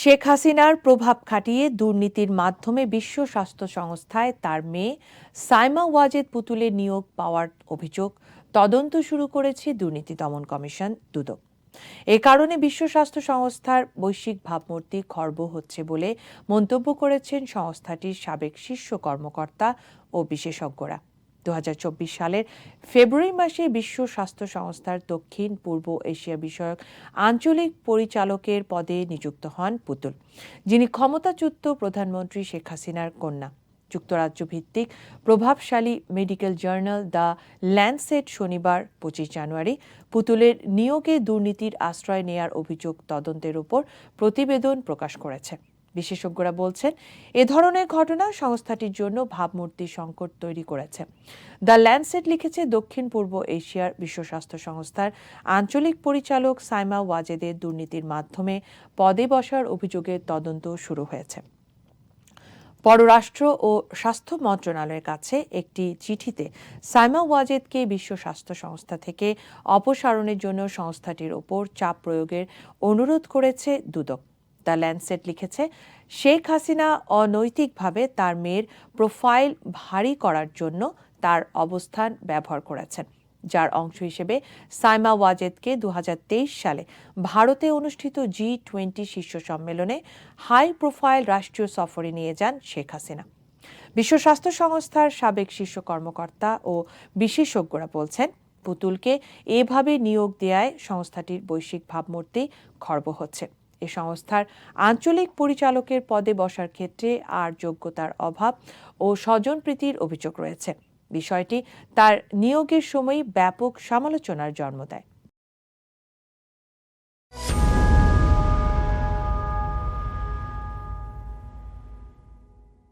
শেখ হাসিনার প্রভাব খাটিয়ে দুর্নীতির মাধ্যমে বিশ্ব স্বাস্থ্য সংস্থায় তার মেয়ে সাইমা ওয়াজেদ পুতুলের নিয়োগ পাওয়ার অভিযোগ তদন্ত শুরু করেছে দুর্নীতি দমন কমিশন দুদক। এ কারণে বিশ্ব স্বাস্থ্য সংস্থার বৈশ্বিক ভাবমূর্তি খর্ব হচ্ছে বলে মন্তব্য করেছেন সংস্থাটির সাবেক শীর্ষ কর্মকর্তা ও বিশেষজ্ঞরা। দু হাজার চব্বিশ সালের ফেব্রুয়ারি মাসে বিশ্ব স্বাস্থ্য সংস্থার দক্ষিণ পূর্ব এশিয়া বিষয়ক আঞ্চলিক পরিচালকের পদে নিযুক্ত হন পুতুল, যিনি ক্ষমতাচ্যুত প্রধানমন্ত্রী শেখ হাসিনার কন্যা। যুক্তরাজ্য ভিত্তিক প্রভাবশালী মেডিকেল জার্নাল দ্য ল্যান্ডসেট শনিবার পঁচিশ জানুয়ারি পুতুলের নিয়োগে দুর্নীতির আশ্রয় নেয়ার অভিযোগ তদন্তের উপর প্রতিবেদন প্রকাশ করেছে। বিশেষজ্ঞরা বলছেন, এ ধরনের ঘটনা সংস্থাটির জন্য ভাবমূর্তি সংকট তৈরি করেছে। দ্য ল্যান্ডসেট লিখেছে, দক্ষিণ পূর্ব এশিয়ার বিশ্ব স্বাস্থ্য সংস্থার আঞ্চলিক পরিচালক সাইমা ওয়াজেদের দুর্নীতির মাধ্যমে পদে বসার অভিযোগের তদন্ত শুরু হয়েছে। পররাষ্ট্র ও স্বাস্থ্য মন্ত্রণালয়ের কাছে একটি চিঠিতে সাইমা ওয়াজেদকে বিশ্ব স্বাস্থ্য সংস্থা থেকে অপসারণের জন্য সংস্থাটির ওপর চাপ প্রয়োগের অনুরোধ করেছে দুদক। দ্য ল্যান্ডসেট লিখেছে, শেখ হাসিনা অনৈতিকভাবে তার মেয়ের প্রোফাইল ভারী করার জন্য তার অবস্থান ব্যবহার করেছেন। যার অংশ হিসেবে সাইমা ওয়াজেদকে দু হাজার তেইশ সালে ভারতে অনুষ্ঠিত জি টোয়েন্টি শীর্ষ সম্মেলনে হাই প্রোফাইল রাষ্ট্রীয় সফরে নিয়ে যান শেখ হাসিনা। বিশ্ব স্বাস্থ্য সংস্থার সাবেক শীর্ষ কর্মকর্তা ও বিশেষজ্ঞরা বলছেন, পুতুলকে এভাবে নিয়োগ দেয়ায় সংস্থাটির বৈশ্বিক ভাবমূর্তি খর্ব হচ্ছে। এ সংস্থার আঞ্চলিক পরিচালকের পদে বসার ক্ষেত্রে আর যোগ্যতার অভাব ও স্বজনপ্রীতির অভিযোগ রয়েছে। বিষয়টি তার নিয়োগের সময় ব্যাপক সমালোচনার জন্ম দেয়।